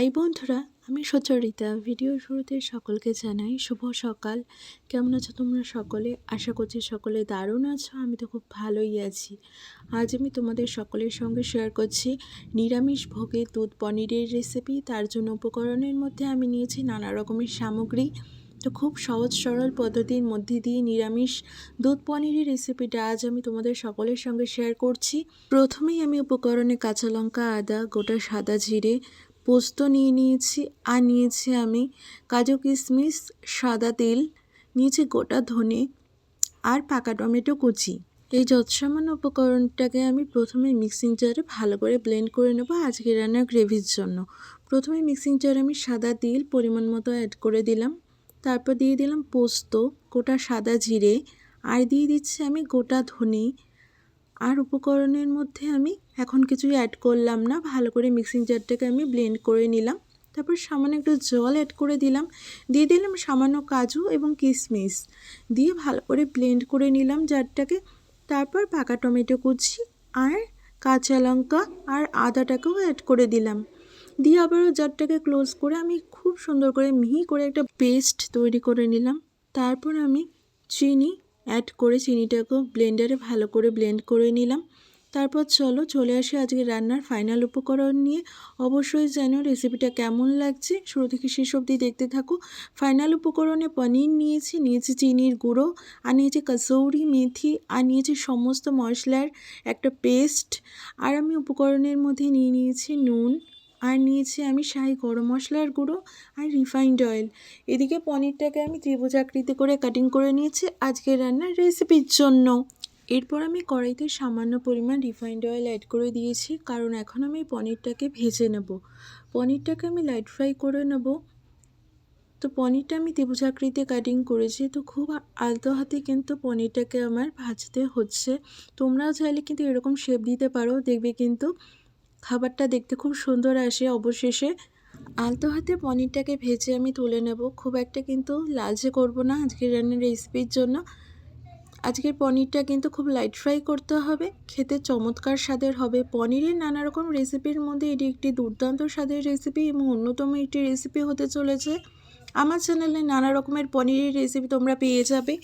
High বন্ধুরা, আমি Sucharita. Video শুরুতে সকলকে জানাই শুভ সকাল। কেমন আছো তোমরা সকলে? আশা করছি সকলে দারুণ আছো। আমি তো খুব ভালোই আছি। আজ আমি তোমাদের সকলের সঙ্গে শেয়ার করছি নিরামিষ ভোগে দুধ পনিরের রেসিপি তার জন্য উপকরণের মধ্যে আমি নিয়েছি নানা রকমের সামগ্রী। তো খুব সহজ সরল পদ্ধতির মধ্যে দিয়ে নিরামিষ দুধ পনিরের রেসিপিটা আজ আমি তোমাদের সকলের সঙ্গে শেয়ার করছি। প্রথমেই আমি উপকরণে কাঁচা লঙ্কা, আদা, গোটা সাদা জিরে পোস্ত নিয়ে নিয়েছি আর নিয়েছি আমি কাজু কিশমিশ, সাদা তেল, নিয়েছি গোটা ধনে আর পাকা টমেটো কুচি। এই যৎসামান্য উপকরণটাকে আমি প্রথমে মিক্সিং জারে ভালো করে ব্লেন্ড করে নেব আজকে রান্নার গ্রেভির জন্য। প্রথমে মিক্সিং জারে আমি সাদা তিল পরিমাণ মতো অ্যাড করে দিলাম। তারপর দিয়ে দিলাম পোস্ত, গোটা সাদা জিরে আর দিয়ে দিচ্ছি আমি গোটা ধনে আর উপকরণের মধ্যে আমি এখন কিছুই অ্যাড করলাম না। ভালো করে মিক্সিং জারটাকে আমি ব্লেন্ড করে নিলাম। তারপর সামান্য একটু জল অ্যাড করে দিলাম। দিয়ে দিলাম সামান্য কাজু এবং কিশমিশ দিয়ে ভালো করে ব্লেন্ড করে নিলাম জারটাকে তারপর পাকা টমেটো কুচি আর কাঁচা লঙ্কা আর আদাটাকেও অ্যাড করে দিলাম। দিয়ে আবারও জারটাকে ক্লোজ করে আমি খুব সুন্দর করে মিহি করে একটা পেস্ট তৈরি করে নিলাম। তারপর আমি চিনি অ্যাড করে চিনিটাকেও ব্লেন্ডারে ভালো করে ব্লেন্ড করে নিলাম। তারপর চলো, চলে আসি আজকে রান্নার ফাইনাল উপকরণ নিয়ে। অবশ্যই যেন রেসিপিটা কেমন লাগছে? শুরু থেকে শেষ অবধি দেখতে থাকো। ফাইনাল উপকরণে পনির নিয়েছি নিয়েছি চিনির গুঁড়ো, আর নিয়েছি কসৌরি মেথি, আর নিয়েছি সমস্ত মশলার একটা পেস্ট আর আমি উপকরণের মধ্যে নিয়ে নিয়েছি নুন আর নিয়েছি আমি শাহি গরম মশলার গুঁড়ো আর রিফাইন্ড অয়েল এদিকে পনিরটাকে আমি ত্রিভুজাকৃতি করে কাটিং করে নিয়েছি আজকের রান্নার রেসিপির জন্য। এরপর আমি কড়াইতে সামান্য পরিমাণ রিফাইন্ড অয়েল অ্যাড করে দিয়েছি, কারণ এখন আমি পনিরটাকে ভেজে নেব। পনিরটাকে আমি লাইট ফ্রাই করে নেব। তো পনিরটা আমি ত্রিভুজাকৃতি কাটিং করেছি, তো খুব আলতো হাতে কিন্তু পনিরটাকে আমার ভাজতে হচ্ছে। তোমরাও চাইলে কিন্তু এরকম শেপ দিতে পারো, দেখবে কিন্তু খাবারটা দেখতে খুব সুন্দর আসে অবশেষে। আলতো হাতে পনিরটাকে ভেজে আমি তুলে নেব। খুব একটা কিন্তু লালচে করব না আজকের রান্নার রেসিপির জন্য। আজকের পনিরটা কিন্তু খুব লাইট ফ্রাই করতে হবে। খেতে চমৎকার স্বাদের হবে। পনিরের নানা রকম রেসিপির মধ্যে এটি একটি দুর্দান্ত স্বাদের রেসিপি এবং অন্যতম একটি রেসিপি হতে চলেছে। আমার চ্যানেলে নানা রকমের পনিরের রেসিপি তোমরা পেয়ে যাবে।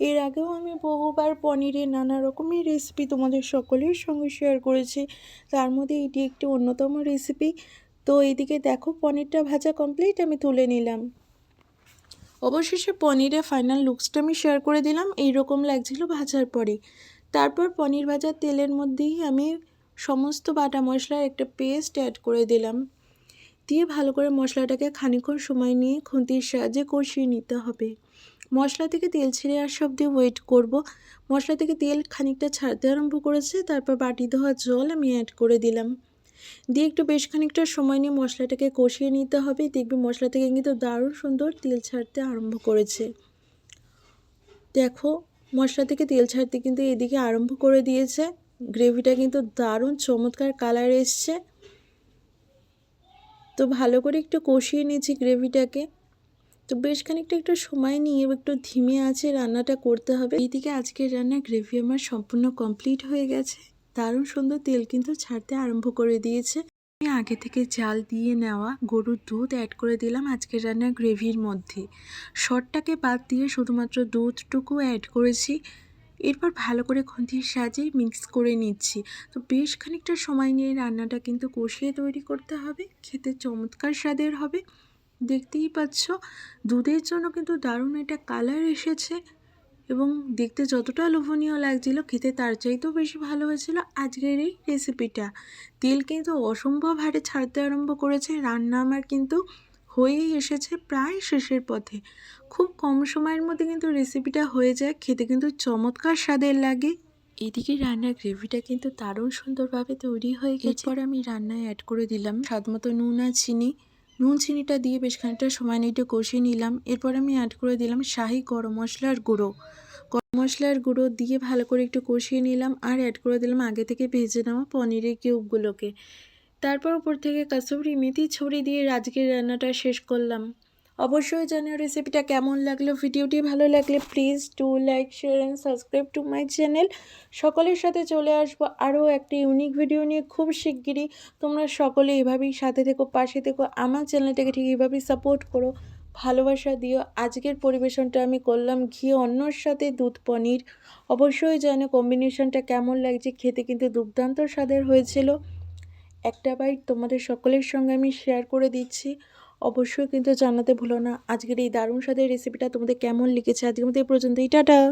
এর আগেও আমি বহুবার পনিরের নানা রকমের রেসিপি তোমাদের সকলের সঙ্গে শেয়ার করেছি। তার মধ্যে এটি একটি অন্যতম রেসিপি তো এইদিকে দেখো, পনিরটা ভাজা কমপ্লিট আমি তুলে নিলাম। অবশেষে পনিরের ফাইনাল লুকসটা আমি শেয়ার করে দিলাম। এইরকম লাগছিল ভাজার পরে। তারপর পনির ভাজার তেলের মধ্যেই আমি সমস্ত বাটা মশলার একটা পেস্ট অ্যাড করে দিলাম। দিয়ে ভালো করে মশলাটাকে খানিক্ষণ সময় নিয়ে খুন্তির সাহায্যে কষিয়ে নিতে হবে। মশলা থেকে তেল ছেড়ে আসা অব্দি ওয়েট করব। মশলা থেকে তেল খানিকটা ছাড়তে আরম্ভ করেছে, তারপর বাটি ধোয়া জল আমি অ্যাড করে দিলাম। দিয়ে একটু বেশ খানিকটা সময় নিয়ে মশলাটাকে কষিয়ে নিতে হবে। দেখবে মশলা থেকে কিন্তু দারুণ সুন্দর তেল ছাড়তে আরম্ভ করেছে। দেখো, মশলা থেকে তেল ছাড়তে কিন্তু এদিকে আরম্ভ করে দিয়েছে। গ্রেভিটা কিন্তু দারুণ চমৎকার কালার এসছে। তো ভালো করে একটু কষিয়ে নিয়েছি গ্রেভিটাকে। তো বেশ খানিকটা একটু সময় নিয়ে একটু ধিমে আছে রান্নাটা করতে হবে। এইদিকে আজকের রান্নার গ্রেভি আমার সম্পূর্ণ কমপ্লিট হয়ে গেছে। দারুণ সুন্দর তেল কিন্তু ছাড়তে আরম্ভ করে দিয়েছে। আমি আগে থেকে জাল দিয়ে নেওয়া গরুর দুধ অ্যাড করে দিলাম আজকের রান্নার গ্রেভির মধ্যে। শটটাকে বাদ দিয়ে শুধুমাত্র দুধটুকু অ্যাড করেছি। এরপর ভালো করে খুন্তির সাজে মিক্স করে নিচ্ছি। তো বেশ খানিকটা সময় নিয়ে রান্নাটা কিন্তু কষিয়ে তৈরি করতে হবে। খেতে চমৎকার স্বাদের হবে। দেখতেই পাচ্ছ, দুধের জন্য কিন্তু দারুণ একটা কালার এসেছে এবং দেখতে যতটা লোভনীয় লাগছিল, খেতে তার চাইতেও বেশি ভালো হয়েছিল আজকের এই রেসিপিটা তেল কিন্তু অসম্ভব হারে ছাড়তে আরম্ভ করেছে। রান্না আমার কিন্তু হয়েই এসেছে প্রায় শেষের পথে। খুব কম সময়ের মধ্যে কিন্তু রেসিপিটা হয়ে যায় খেতে কিন্তু চমৎকার স্বাদের লাগে। এদিকে রান্নার গ্রেভিটা কিন্তু দারুণ সুন্দরভাবে তৈরি হয়ে গেছে। এরপর আমি রান্নায় অ্যাড করে দিলাম স্বাদ মতো নুন আর চিনি। নুন চিনিটা দিয়ে বেশ খানিকটা সময় নিয়ে একটু কষিয়ে নিলাম। এরপর আমি অ্যাড করে দিলাম শাহি গরম মশলার গুঁড়ো। গরম মশলার গুঁড়ো দিয়ে ভালো করে একটু কষিয়ে নিলাম আর অ্যাড করে দিলাম আগে থেকে ভেজে নেওয়া পনিরের কিউবগুলোকে তারপর উপর থেকে কাসুরি মেথি ছড়িয়ে দিয়ে আজকের রান্নাটা শেষ করলাম। অবশ্যই জানিও রেসিপিটা কেমন লাগল? ভিডিওটি ভালো লাগলে please to like share and subscribe to my channel সকলের সাথে চলে আসব আরও একটি ইউনিক ভিডিও নিয়ে খুব শিগগিরই। তোমরা সকলে এভাবেই সাথে থেকো, পাশে থেকো, আমার চ্যানেলটাকে ঠিক এভাবেই সাপোর্ট করো। ভালোবাসা দিও। আজকের পরিবেশনটা আমি করলাম ঘি অন্যর সাথে, দুধ পনির। অবশ্যই জানো কম্বিনেশনটা কেমন লাগছে? খেতে কিন্তু দুর্দান্ত স্বাদের হয়েছিল। একটা বাইট তোমাদের সকলের সঙ্গে আমি শেয়ার করে দিচ্ছি। অবশ্যই কিন্তু জানাতে ভুলো না। আজকের এই দারুণ স্বাদের রেসিপিটা তোমাদের কেমন লিখেছে আজকের মধ্যে এই পর্যন্তই। টাটা!